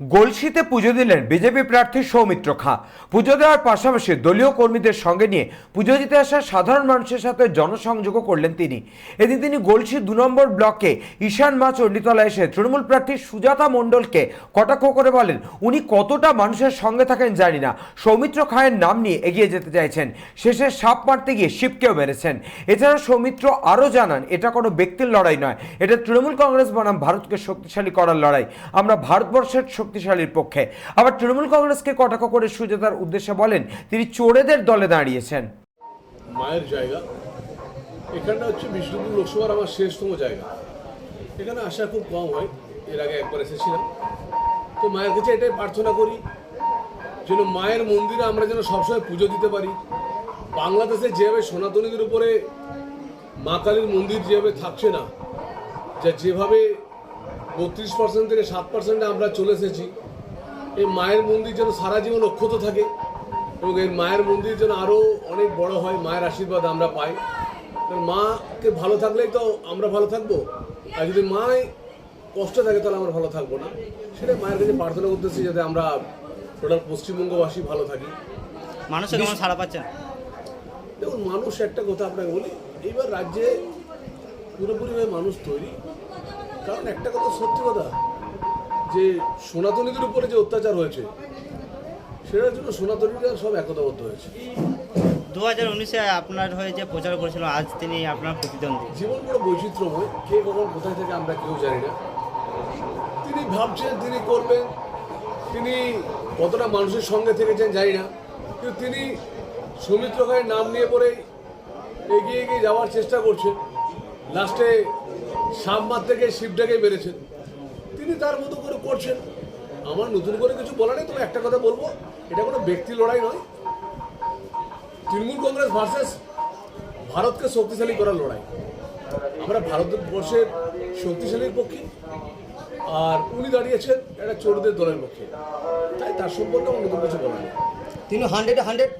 গলসিতে পুজো দিলেন বিজেপি প্রার্থী সৌমিত্র খাঁ। পুজো দেওয়ার পাশাপাশি দলীয় কর্মীদের সঙ্গে নিয়ে পুজো দিতে আসা সাধারণ মানুষের সাথে জনসংযোগও করলেন তিনি। এদিন তিনি গলসি দু নম্বর ব্লকে ঈশান মা চণ্ডীতলা এসে তৃণমূল প্রার্থী সুজাতা মণ্ডলকে কটাক্ষ করে বলেন, উনি কতটা মানুষের সঙ্গে থাকেন জানি না। সৌমিত্র খাঁয়ের নাম নিয়ে এগিয়ে যেতে চাইছেন। শেষে সাপ মারতে গিয়ে শিবকেও মেরেছেন। এছাড়া সৌমিত্র আরও জানান, এটা কোনো ব্যক্তির লড়াই নয়। এটা তৃণমূল কংগ্রেস বনাম ভারতকে শক্তিশালী করার লড়াই। আমরা ভারতবর্ষের শক্তিশালীর পক্ষে। আবার তৃণমূল কংগ্রেসকে কটাক্ষ করে সুজাতার উদ্দেশ্যে বলেন, তিনি চোরেদের দলে দাঁড়িয়েছেন। মায়ের জায়গা। এখানটা হচ্ছে বিষ্ণুপুর লোকসভার আমার শেষতম জায়গা। এখানে আসা খুব কম হয়, এর আগে একবার এসেছিলাম। তো মায়ের কাছে এটাই প্রার্থনা করি, যেন মায়ের মন্দিরে আমরা যেন সবসময় পুজো দিতে পারি। বাংলাদেশে যেভাবে সনাতনীদের উপরে মা কালীর মন্দির যেভাবে থাকছে না, যা যেভাবে বত্রিশ পার্সেন্ট থেকে সাত পার্সেন্টে আমরা চলে এসেছি। এই মায়ের মন্দির যেন সারা জীবন অক্ষত থাকে এবং এই মায়ের মন্দির যেন আরও অনেক বড় হয় মায়ের আশীর্বাদ আমরা পাই। মাকে ভালো থাকলেই তো আমরা ভালো থাকব। আর যদি মায় কষ্ট থাকে তাহলে আমরা ভালো থাকব না। সেটা মায়ের কাছে প্রার্থনা করতেছি যাতে আমরা টোটাল পশ্চিমবঙ্গবাসী ভালো থাকি। মানুষের কেমন সাড়া পাচ্ছেন দেখুন মানুষ একটা কথা আপনাকে বলি এইবার রাজ্যে পুরোপুরিভাবে মানুষ তৈরি। কারণ একটা কথা সত্যি কথা যে সনাতনীদের উপরে যে অত্যাচার হয়েছে সেটার জন্য সনাতনীরা সব একতাবদ্ধ হয়েছে। দু হাজার উনিশে আপনার হয়ে যে প্রচার করেছিল আজ তিনি আপনার প্রতিদ্বন্দ্বী। জীবন বড় বৈচিত্র্যময় কে কখন কোথায় থেকে আমরা কেউ জানি না। তিনি ভাবছেন তিনি করবেন তিনি কতটা মানুষের সঙ্গে থেকেছেন জানি না কিন্তু তিনি সৌমিত্র খায়ের নাম নিয়ে পরেই এগিয়ে এগিয়ে যাওয়ার চেষ্টা করছেন। লাস্টে মারতে গিয়ে শিবটাকে মেরেছেন তিনি তার মতো করে করছেন। আমার নতুন করে কিছু বলা নেই তবে একটা কথা বলব। এটা কোনো ব্যক্তি লড়াই নয়। তৃণমূল কংগ্রেস ভার্সেস ভারতকে শক্তিশালী করার লড়াই। আমরা ভারতবর্ষের শক্তিশালীর পক্ষে আর উনি দাঁড়িয়েছেন একটা চোরদের দলের পক্ষে। তাই তার সম্পর্কে আমার নতুন কিছু বলা নেই। তিনি হান্ড্রেডে হান্ড্রেড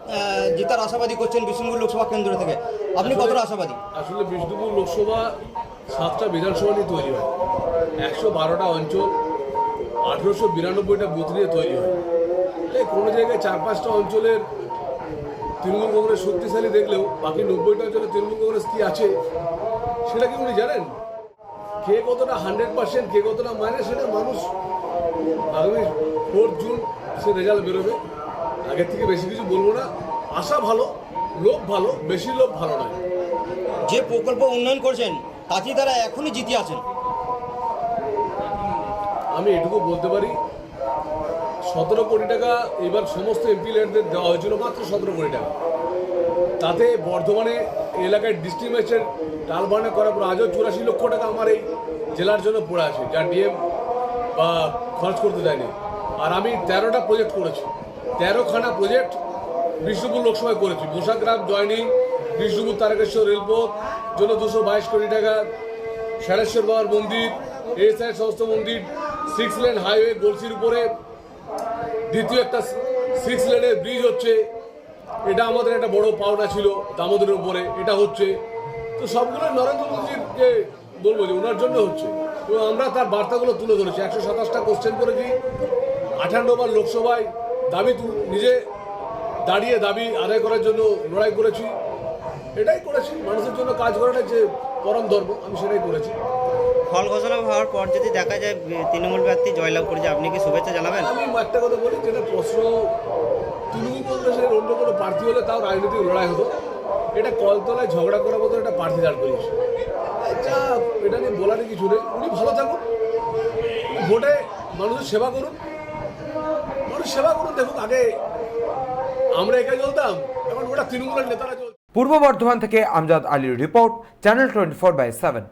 জেতার আশাবাদী করছেন বিষ্ণুপুর লোকসভা কেন্দ্র থেকে। আপনি কতটা আশাবাদী? আসলে বিষ্ণুপুর লোকসভা সাতটা বিধানসভা নিয়ে তৈরি হয়। একশো বারোটা অঞ্চল, আঠেরোশো বিরানব্বইটা বুথ নিয়ে তৈরি হয়। তাই কোনো জায়গায় চার পাঁচটা অঞ্চলের তৃণমূল কংগ্রেস শক্তিশালী দেখলেও বাকি নব্বইটা অঞ্চলে তৃণমূল কংগ্রেস কী আছে, সেটা কি উনি জানেন? কে কতটা হান্ড্রেড পার্সেন্ট কে কতটা মানে সেটা মানুষ আগামী ফোর্থ জুন সে রেজাল্ট বেরোবে। আগের থেকে বেশি কিছু বলব না। আশা ভালো, লোভ ভালো, বেশি লোভ ভালো নয়। যে প্রকল্প উন্নয়ন করছেন তাতেই তারা এখনই জিতে আছেন। আমি এটুকু বলতে পারি, সতেরো কোটি টাকা এবার সমস্ত এমপি দেওয়া হয়েছিল মাত্র সতেরো কোটি টাকা। তাতে বর্ধমানে এলাকায় ডিস্ট্রিক্ট ম্যাচের টালবানে করার পর আজও চুরাশি লক্ষ টাকা আমার এই জেলার জন্য পড়ে আছে, যা ডিএম বা খরচ করতে দেয়নি। আর আমি তেরোটা প্রজেক্ট করেছি। তেরোখানা প্রজেক্ট বিষ্ণুপুর লোকসভায় করেছি। মোশাগ্রাম জয়নিং বিষ্ণুপুর তারকেশ্বর রেলপথ, জন্য দুশো বাইশ কোটি টাকা। সারেশ্বর বাবার মন্দির এসআই সমস্ত মন্দির সিক্স লেন হাইওয়ে গলসির উপরে। দ্বিতীয় একটা সিক্স লেনের ব্রিজ হচ্ছে। এটা আমাদের একটা বড় পাওনা ছিল দামোদরের উপরে। এটা হচ্ছে। তো সবগুলো নরেন্দ্র মোদীজিকে বলব যে ওনার জন্য হচ্ছে। তো আমরা তার বার্তাগুলো তুলে ধরেছি। একশো সাতাশটা কোশ্চেন করেছি। আঠান্নবার লোকসভায় দাবি নিজে দাঁড়িয়ে দাবি আদায় করার জন্য লড়াই করেছি। এটাই করেছি মানুষের জন্য কাজ করাটা যে পরম ধর্ম আমি সেটাই করেছি। ফল ঘোষণা হওয়ার পর যদি দেখা যায় তৃণমূল প্রার্থী জয়লাভ করেছে আপনি কি শুভেচ্ছা জানাবেন? আমি একটা কথা বলি যেটা প্রশ্ন তৃণমূল কংগ্রেসের অন্য কোনো প্রার্থী হলে তাও রাজনৈতিক লড়াই হতো। এটা কলতলায় ঝগড়া করার মতো একটা প্রার্থী দাঁড় করিয়েছে যা এটা নিয়ে বলার কিছু নেই। উনি ভালো থাকুন ভোটে মানুষের সেবা করুন। মানুষ সেবা করুন দেখুন আগে আমরা একা চলতাম এখন ওটা তৃণমূলের নেতারা পূর্ব বর্ধমান থেকে আমজাদ আলীর report channel twenty four by seven